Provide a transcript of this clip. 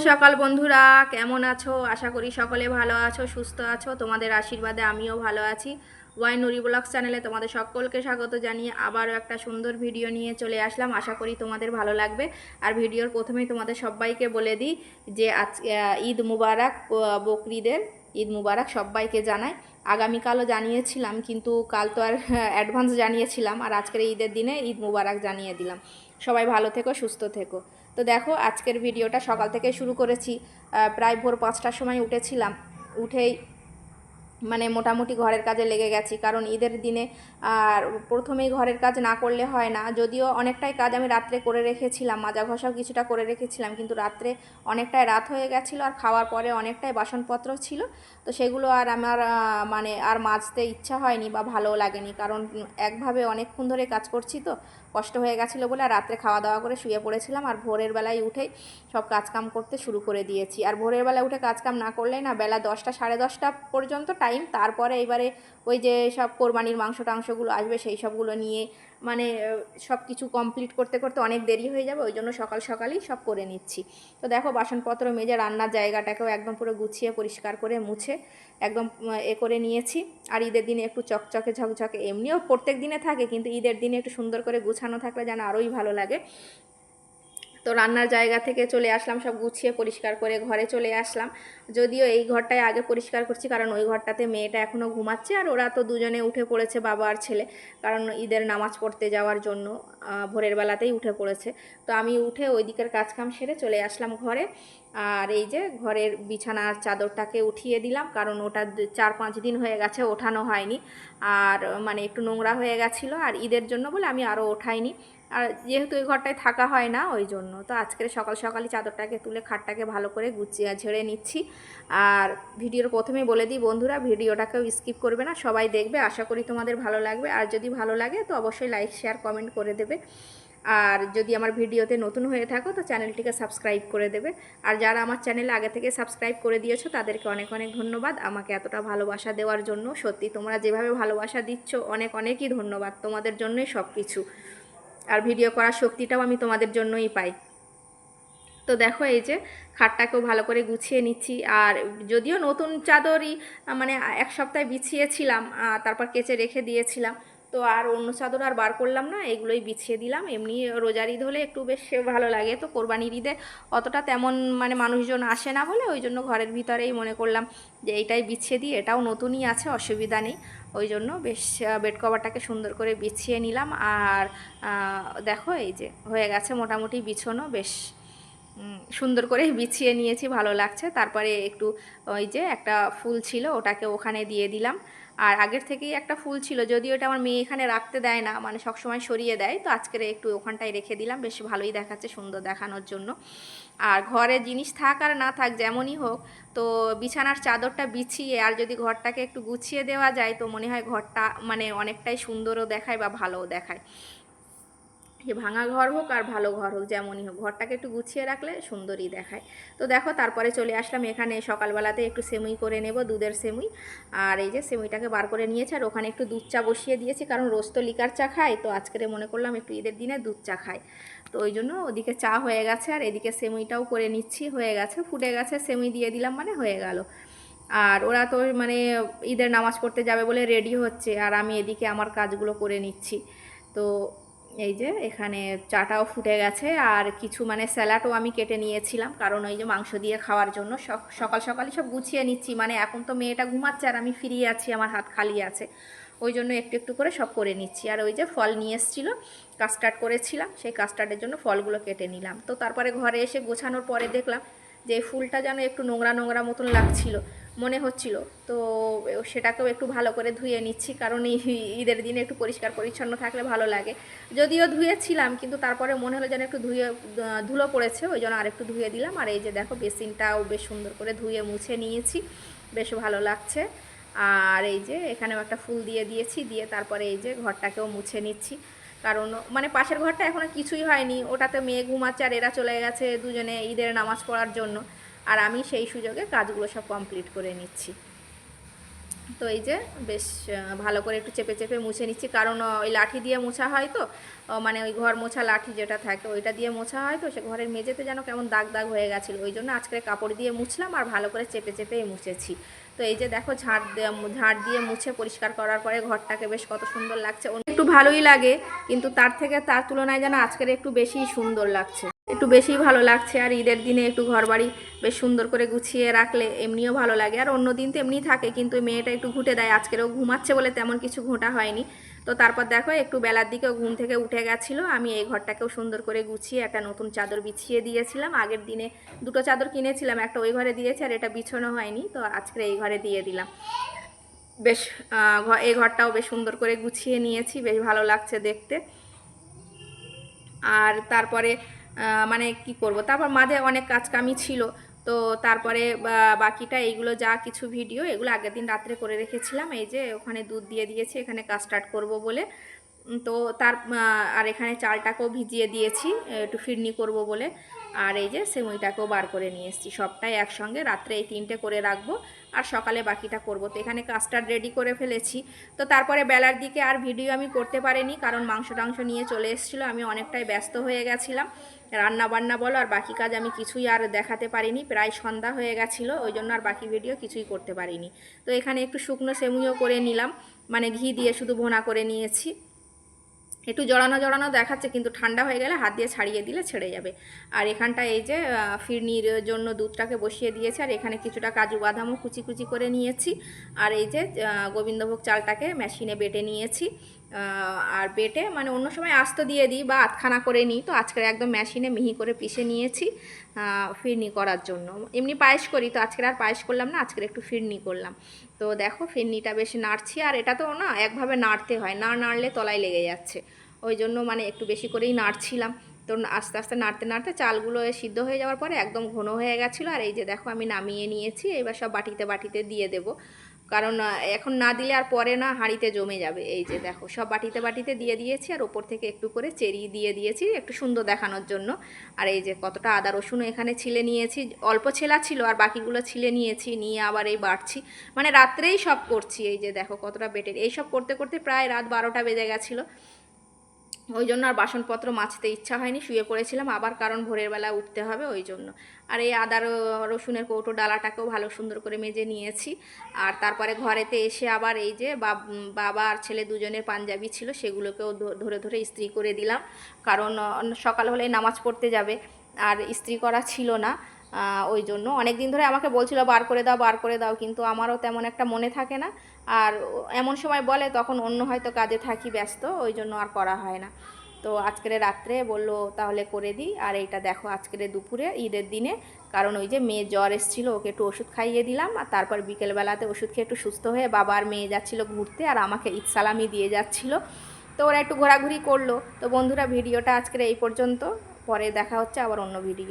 সকাল বন্ধুরা, কেমন আছো? আশা করি সকলে ভালো আছো, সুস্থ আছো। তোমাদের আশীর্বাদে আমিও ভালো আছি। ওয়াই নুরি ব্লগস চ্যানেলে তোমাদের সকলকে স্বাগত জানিয়ে আবারও একটা সুন্দর ভিডিও নিয়ে চলে আসলাম। আশা করি তোমাদের ভালো লাগবে। আর ভিডিওর প্রথমেই তোমাদের সবাইকে বলে দিই যে আজ ঈদ মুবারক বকরিদের ঈদ মুবারক সবাইকে জানাই। আগামীকালও জানিয়েছিলাম, কিন্তু কাল তো আর অ্যাডভান্স জানিয়েছিলাম। আর আজকের ঈদের দিনে ঈদ মুবারক জানিয়ে দিলাম। সবাই ভালো থেকো, সুস্থ থেকো। তো দেখো আজকের ভিডিওটা সকাল থেকে শুরু করেছি। প্রায় ভোর পাঁচটার সময় উঠেছিলাম। উঠেই মানে মোটামুটি ঘরের কাজে লেগে গেছি। কারণ ঈদের দিনে আর প্রথমেই ঘরের কাজ না করলে হয় না। যদিও অনেকটাই কাজ আমি রাত্রে করে রেখেছিলাম, মাজা ঘষাও কিছুটা করে রেখেছিলাম, কিন্তু রাত্রে অনেকটাই রাত হয়ে গেছিল আর খাওয়ার পরে অনেকটাই বাসনপত্র ছিল। তো সেগুলো আর আমার মানে আর মাজতে ইচ্ছা হয়নি বা ভালোও লাগেনি। কারণ একভাবে অনেকক্ষণ ধরে কাজ করছি তো, কষ্ট হয়ে গেছিল বলে আর রাত্রে খাওয়া দাওয়া করে শুয়ে পড়েছিলাম। আর ভোরের বেলায় উঠেই সব কাজকাম করতে শুরু করে দিয়েছি। আর ভোরের বেলায় উঠে কাজকাম না করলে না, বেলা দশটা সাড়ে দশটা পর্যন্ত টাইম তারপরে এবারে ওই যে সব কোরবানির মাংস টাংসগুলো আসবে, সেই সবগুলো নিয়ে মানে সব কিছু কমপ্লিট করতে করতে অনেক দেরি হয়ে যাবে, ওই জন্য সকাল সকালই সব করে নিচ্ছি। তো দেখো, বাসনপত্র মেজে রান্নার জায়গাটাকেও একদম পুরো গুছিয়ে, পরিষ্কার করে মুছে, একদম এ করে নিয়েছি। আর ঈদের দিনে একটু চকচকে ঝকঝকে, এমনিও প্রত্যেক দিনে থাকে, কিন্তু ঈদের দিনে একটু সুন্দর করে গুছানো থাকলে যেন আরোই ভালো লাগে। তো রান্নার জায়গা থেকে চলে আসলাম, সব গুছিয়ে পরিষ্কার করে ঘরে চলে আসলাম। যদিও এই ঘরটায় আগে পরিষ্কার করছি, কারণ ওই ঘরটাতে মেয়েটা এখনও ঘুমাচ্ছে আর ওরা তো দুজনে উঠে পড়েছে বাবা আর ছেলে, কারণ ঈদের নামাজ পড়তে যাওয়ার জন্য ভোরের বেলাতেই উঠে পড়েছে। তো আমি উঠে ওই দিকের কাজকাম সেরে চলে আসলাম ঘরে। আর এই যে ঘরের বিছানার চাদরটাকে উঠিয়ে দিলাম, কারণ ওটা চার পাঁচ দিন হয়ে গেছে ওঠানো হয়নি। আর মানে একটু নোংরা হয়ে গেছিল, আর ঈদের জন্য বলে আমি আরও ওঠাইনি। আর যেহেতু ওই ঘরটায় থাকা হয় না, ওই জন্য। তো আজকের সকাল সকালই চাদরটাকে তুলে, খাটটাকে ভালো করে গুছিয়ে ঝেড়ে নিচ্ছি। আর ভিডিওর প্রথমেই বলে দিই বন্ধুরা, ভিডিওটাকেও স্কিপ করবে না, সবাই দেখবে, আশা করি তোমাদের ভালো লাগবে। আর যদি ভালো লাগে তো অবশ্যই লাইক, শেয়ার, কমেন্ট করে দেবে। আর যদি আমার ভিডিওতে নতুন হয়ে থাকো তো চ্যানেলটিকে সাবস্ক্রাইব করে দেবে। আর যারা আমার চ্যানেলে আগে থেকে সাবস্ক্রাইব করে দিয়েছ, তাদেরকে অনেক অনেক ধন্যবাদ। আমাকে এতটা ভালোবাসা দেওয়ার জন্য। সত্যি তোমরা যেভাবে ভালোবাসা দিচ্ছ, অনেক অনেকই ধন্যবাদ তোমাদের জন্যই সব কিছু আর ভিডিও করার শক্তিটাও আমি তোমাদের জন্যই পাই। তো দেখো এই যে খাটটাকেও ভালো করে গুছিয়ে নিচ্ছি। আর যদিও নতুন চাদরই মানে এক সপ্তাহে বিছিয়েছিলাম তারপর কেচে রেখে দিয়েছিলাম। তো আর অন্য চাদর আর বার করলাম না, এগুলোই বিছিয়ে দিলাম। এমনি রোজার ঈদ হলে একটু বেশ ভালো লাগে। তো কোরবানির ঈদে অতটা তেমন মানে মানুষজন আসে না বলে, ওই জন্য ঘরের ভিতরেই মনে করলাম যে এইটাই বিছিয়ে দিই, এটাও নতুনই আছে, অসুবিধা নেই। ওই জন্য বেশ বেড কভারটাকে সুন্দর করে বিছিয়ে নিলাম। আর দেখো এই যে হয়ে গেছে মোটামুটি বিছানো, বেশ সুন্দর করে বিছিয়ে নিয়েছি, ভালো লাগছে। তারপরে একটু ওই যে একটা ফুল ছিল, ওটাকে ওখানে দিয়ে দিলাম। আর আগের থেকেই একটা ফুল ছিল, যদিও এটা আমার মেয়ে এখানে রাখতে দেয় না মানে সবসময় সরিয়ে দেয়, তো আজকের একটু ওখানটায় রেখে দিলাম, বেশ ভালোই দেখাচ্ছে সুন্দর দেখানোর জন্য। আর ঘরে জিনিস থাক আর না থাক, যেমনই হোক, তো বিছানার চাদরটা বিছিয়ে আর যদি ঘরটাকে একটু গুছিয়ে দেওয়া যায়, তো মনে হয় ঘরটা মানে অনেকটাই সুন্দরও দেখায় বা ভালোও দেখায়। যে ভাঙা ঘর হোক আর ভালো ঘর হোক, যেমনই হোক, ঘরটাকে একটু গুছিয়ে রাখলে সুন্দরই দেখায়। তো দেখো, তারপরে চলে আসলাম এখানে সকালবেলাতে একটু সেমুই করে নেব, দুধের সেমুই। আর এই যে সেমুইটাকে বার করে নিয়েছে, আর ওখানে একটু দুধ চা বসিয়ে দিয়েছি, কারণ রোজ তো লিকার চা খাই তো আজকের মনে করলাম একটু ঈদের দিনে দুধ চা খাই তো ওই জন্য ওদিকে চা হয়ে গেছে, আর এদিকে সেমুইটাও করে নিচ্ছি, হয়ে গেছে, ফুটে গেছে, সেমুই দিয়ে দিলাম মানে হয়ে গেল। আর ওরা তো মানে ঈদের নামাজ পড়তে যাবে বলে রেডি হচ্ছে, আর আমি এদিকে আমার কাজগুলো করে নিচ্ছি। তো এই যে এখানে চাটাও ফুটে গেছে আর কিছু মানে স্যালাডও আমি কেটে নিয়েছিলাম, কারণ ওই যে মাংস দিয়ে খাওয়ার জন্য সক- সকাল সকালই সব গুছিয়ে নিচ্ছি মানে এখন তো মেয়েটা ঘুমাচ্ছে আর আমি ফিরিয়ে আছি, আমার হাত খালি আছে। ওই জন্য একটু একটু করে সব করে নিচ্ছি। আর ওই যে ফল নিয়ে এসেছিল, কাস্টার্ড করেছিলাম, সেই কাস্টার্ডের জন্য ফলগুলো কেটে নিলাম। তো তারপরে ঘরে এসে গোছানোর পরে দেখলাম যে ফুলটা যেন একটু নোংরা নোংরা মতন লাগছিল। মনে হচ্ছিল। তো সেটাকেও একটু ভালো করে ধুয়ে নিচ্ছি, কারণ এই ঈদের দিনে একটু পরিষ্কার পরিচ্ছন্ন থাকলে ভালো লাগে। যদিও ধুয়েছিলাম, কিন্তু তারপরে মনে হলো যেন একটু ধুয়ে, ধুলো পড়েছে, ওই জন্য আরেকটু ধুয়ে দিলাম। আর এই যে দেখো, বেসিনটাও বেশ সুন্দর করে ধুয়ে মুছে নিয়েছি, বেশ ভালো লাগছে। আর এই যে এখানেও একটা ফুল দিয়ে দিয়েছি, দিয়ে তারপরে এই যে ঘরটাকেও মুছে নিচ্ছি। কারণ মানে পাশের ঘরটা এখনও কিছুই হয়নি, ওটাতে মেয়ে ঘুমাচ্ছে আর এরা চলে গেছে দুজনে ঈদের নামাজ পড়ার জন্য। আর আমি সেই সুযোগে কাজগুলো সব কমপ্লিট করে নিচ্ছি। তো এই যে বেশ ভালো করে একটু চেপে চেপে মুছে নিচ্ছি। কারণ ওই লাঠি দিয়ে মোছা হয় তো মানে ওই ঘর মোছা লাঠি যেটা থাকে, ওইটা দিয়ে মোছা হয় তো, সে ঘরের মেঝেতে যেন কেমন দাগ দাগ হয়ে গেছিল। ওই জন্য আজকে কাপড় দিয়ে মুছলাম আর ভালো করে চেপে চেপে মুছেছি। তো এই যে দেখো, ঝাড় ঝাড় দিয়ে মুছে পরিষ্কার করার পরে ঘরটাকে বেশ কত সুন্দর লাগছে। একটু ভালোই লাগে, কিন্তু তার থেকে তার তুলনায় যেন আজকের একটু বেশি সুন্দর লাগছে। একটু বেশি ভালো লাগছে আর ঈদের দিনে একটু ঘর বাড়ি বেশ সুন্দর করে গুছিয়ে রাখলে এমনিও ভালো লাগে। আর অন্য দিন তো এমনি থাকে, কিন্তু মেয়েটা একটু ঘুটে দেয়। আজকেরও ঘুমাচ্ছে বলে তেমন কিছু ঘোঁটা হয়নি। তো তারপর দেখো, একটু বেলার দিকে ঘুম থেকে উঠে গেছিল। আমি এই ঘরটাকেও সুন্দর করে গুছিয়ে একটা নতুন চাদর বিছিয়ে দিয়েছিলাম। আগের দিনে দুটো চাদর কিনেছিলাম, একটা ওই ঘরে দিয়েছি আর এটা বিছানো হয়নি। তো আজকে এই ঘরে দিয়ে দিলাম। বেশ এই ঘরটাও বেশ সুন্দর করে গুছিয়ে নিয়েছি। বেশ ভালো লাগছে দেখতে। আর তারপরে মানে কি করব? তারপর মাঝে অনেক কাজকামি ছিল। তো তারপরে বাকিটা এইগুলো যা কিছু ভিডিও এগুলো আগের দিন রাত্রে করে রেখেছিলাম। এই যে ওখানে দুধ দিয়ে দিয়েছি, এখানে কাজ স্টার্ট করব বলে। তো তার আর এখানে চালটাকেও ভিজিয়ে দিয়েছি একটু ফিরনি করব বলে। আর এই যে সেমইটাকেও বার করে নিয়ে এসেছি। সবটাই একসঙ্গে, রাত্রে এই তিনটে করে রাখব, আর সকালে বাকিটা করব। তো এখানে কাস্টার্ড রেডি করে ফেলেছি। তো তারপরে বেলার দিকে আর ভিডিও আমি করতে পারিনি, কারণ মাংস টাংস নিয়ে চলে এসেছিল। আমি অনেকটাই ব্যস্ত হয়ে গেছিলাম। রান্না বান্না বলো, আর বাকি কাজ আমি কিছুই আর দেখাতে পারিনি। প্রায় সন্ধ্যা হয়ে গেছিল, ওই জন্য আর বাকি ভিডিও কিছুই করতে পারিনি। তো এখানে একটু শুকনো সেমুইও করে নিলাম। মানে ঘি দিয়ে শুধু ভোনা করে নিয়েছি। একটু জড়ানো জড়ানো দেখাচ্ছে, কিন্তু ঠান্ডা হয়ে গেলে হাত দিয়ে ছাড়িয়ে দিলে ছেড়ে যাবে। আর এখানটা এই যে ফিরনির জন্য দুধটাকে বসিয়ে দিয়েছে, আর এখানে কিছুটা কাজু বাদামও কুচি কুচি করে নিয়েছি। আর এই যে গোবিন্দভোগ চালটাকে মেশিনে বেটে নিয়েছি। আর বেটে মানে অন্য সময় আস্ত দিয়ে দিই বা আধখানা করে নিই। তো আজকে একদম মেশিনে মিহি করে পিষে নিয়েছি ফিরনি করার জন্য। এমনি পায়েস করি, তো আজকের আর পায়েস করলাম না, আজকের একটু ফিরনি করলাম। তো দেখো, ফিরনিটা বেশি নাড়ছি, আর এটা তো না একভাবে নাড়তে হয়, না নাড়লে তলায় লেগে যাচ্ছে। ওই জন্য মানে একটু বেশি করেই নাড়ছিলাম। তো আস্তে আস্তে নাড়তে নাড়তে চালগুলো সিদ্ধ হয়ে যাওয়ার পরে একদম ঘন হয়ে গেছিল, আর এই যে দেখো আমি নামিয়ে নিয়েছি, এবার সব বাটিতে বাটিতে দিয়ে দেব। কারণ এখন না দিলে আর পরে না হাঁড়িতে জমে যাবে। এই যে দেখো, সব বাটিতে বাটিতে দিয়ে দিয়েছি আর ওপর থেকে একটু করে চেরি দিয়ে দিয়েছি, একটু সুন্দর দেখানোর জন্য। আর এই যে কতটা আদা রসুনও এখানে ছিলে নিয়েছি, অল্প ছেলা ছিল আর বাকিগুলো ছিলে নিয়েছি, নিয়ে আবার এই বাড়ছি। মানে রাত্রেই সব করছি, এই যে দেখো কতটা বেটে, এই সব করতে করতে প্রায় রাত বারোটা বেজে গেছিল। ওই জন্য আর বাসনপত্র মাজতে ইচ্ছা হয়নি, শুয়ে পড়েছিলাম, আবার কারণ ভোরের বেলা উঠতে হবে ওই জন্য। আর এই আদা রসুনের কৌটো ডালাটাকেও ভালো সুন্দর করে মেজে নিয়েছি। আর তারপরে ঘরেতে এসে আবার এই যে বাব- আর ছেলে দুজনের পাঞ্জাবি ছিল, সেগুলোকেও ধরে ধরে ইস্ত্রি করে দিলাম। কারণ সকাল হলে নামাজ পড়তে যাবে, আর ইস্ত্রি করা ছিল না ওই জন্য। অনেক দিন ধরে আমাকে বলছিল, বার করে দাও, বার করে দাও। কিন্তু আমারও তেমন একটা মনে থাকে না। আর এমন সময় বলে, তখন অন্য হয়তো কাজে থাকি ব্যস্ত, ওই জন্য আর করা হয় না। তো আজকের রাত্রে বলল, তাহলে করে দিই। আর এইটা দেখো, আজকের দুপুরে, ঈদের দিনে, কারণ ওই যে মেয়ে জ্বর এসেছিল, ওকে একটু ওষুধ খাইয়ে দিলাম, আর তারপর বিকেলবেলাতে ওষুধ খেয়ে একটু সুস্থ হয়ে বাবা আর মেয়ে যাচ্ছিল ঘুরতে, আর আমাকে ঈদ সালামি দিয়ে যাচ্ছিল। তো ওরা একটু ঘোরাঘুরি করল। তো বন্ধুরা, ভিডিওটা আজকের এই পর্যন্ত। পরে দেখা হচ্ছে আবার অন্য ভিডিও